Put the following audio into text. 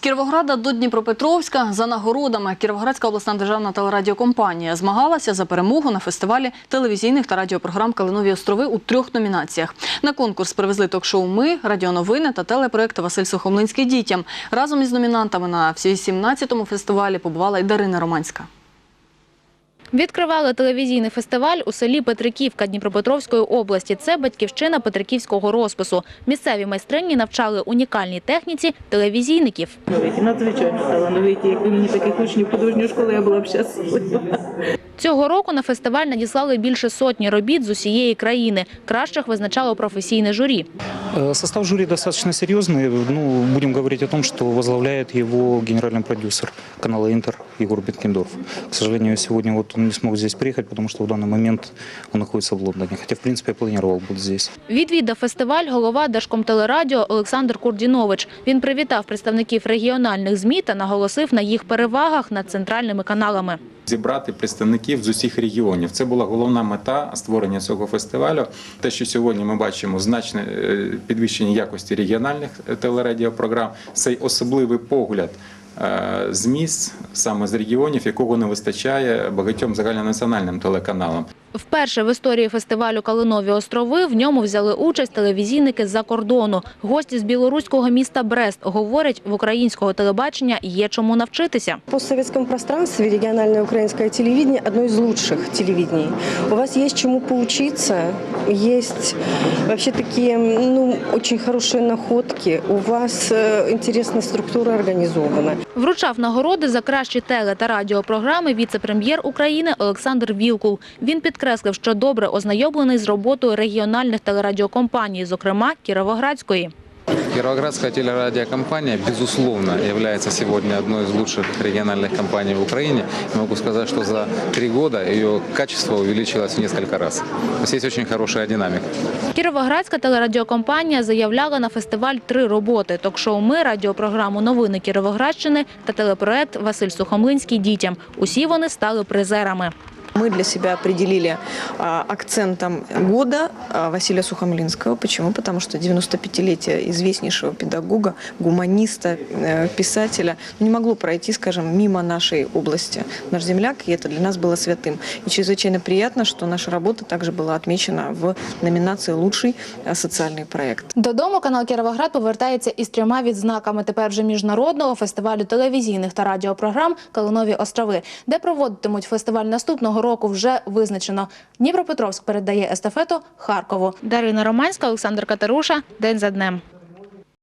З Кіровограда до Дніпропетровська за нагородами Кіровоградська обласна державна телерадіокомпанія змагалася за перемогу на фестивалі телевізійних та радіопрограм Калинові острови у трьох номінаціях. На конкурс привезли ток-шоу Ми, радіоновини та телепроект Василь Сухомлинський дітям. Разом із номінантами на 18-му фестивалі побувала й Дарина Романська. Відкривали телевізійний фестиваль у селі Петриківка Дніпропетровської області. Це батьківщина Петриківського розпису. Місцеві майстрині навчали унікальній техніці телевізійників. надзвичайно талановиті. Якби мені таких учнів художньої школи, я була б щаслива. Цього року на фестиваль надіслали більше сотні робіт з усієї країни. Кращих визначало професійне журі. Э, Состав жюри достаточно серьезный. Ну, будем говорить о том, что возглавляет его генеральный продюсер канала «Интер» Егор Бенкендорф. К сожалению, сегодня вот он не смог здесь приехать, потому что в данный момент он находится в Лондоне. Хотя, в принципе, я планировал быть здесь. Відвідав фестиваль голова Держкомтелерадіо Олександр Курдінович. Він привітав представників регіональних ЗМІ та наголосив на їх перевагах над центральними каналами. зібрати представників з усіх регіонів. Це була головна мета створення цього фестивалю. Те, що сьогодні ми бачимо значне е, підвищення якості регіональних е, телерадіопрограм, цей особливий погляд. е, З міст, саме з регіонів, якого не вистачає багатьом загальнонаціональним телеканалам. Вперше в історії фестивалю Калинові острови в ньому взяли участь телевізійники з-за кордону. Гості з білоруського міста Брест говорять, в українського телебачення є чому навчитися. В постсоветском пространстве региональное украинское телевидение одно из лучших телевидений. У вас есть чему поучиться, есть вообще такие ну, очень хорошие находки, у вас э, интересная структура организована. Вручав нагороди за кращі теле та радіопрограми віце-прем'єр України Олександр Вілкул. Він підкреслив, що добре ознайомлений з роботою регіональних телерадіокомпаній, зокрема Кіровоградської. Кировоградская телерадиокомпания, безусловно, является сегодня одной из лучших региональных компаний в Украине. Могу сказать, что за три года ее качество увеличилось в несколько раз. То есть есть очень хорошая динамика. Кіровоградська телерадіокомпанія заявляла на фестиваль три роботи: ток-шоу Ми, радіопрограму Новини Кіровоградщини та телепроект Василь Сухомлинський дітям. Усі вони стали призерами. Мы для себя определили а, акцентом года а, Василия Сухомлинского. Почему? Потому что 95-летие известнейшего педагога, гуманиста, э, писателя не могло пройти, скажем, мимо нашей области. Наш земляк, и это для нас было святым. И чрезвычайно приятно, что наша работа также была отмечена в номинации «Лучший э, социальный проект». Додому канал Кіровоград повертається із трьома відзнаками тепер вже міжнародного фестивалю телевізійних та радіопрограм Калинові острови, де проводитимуть фестиваль наступного року. Вже визначено. Дніпропетровськ передає естафету Харкову. Дарина Романська, Олександр Катеруша. День за днем.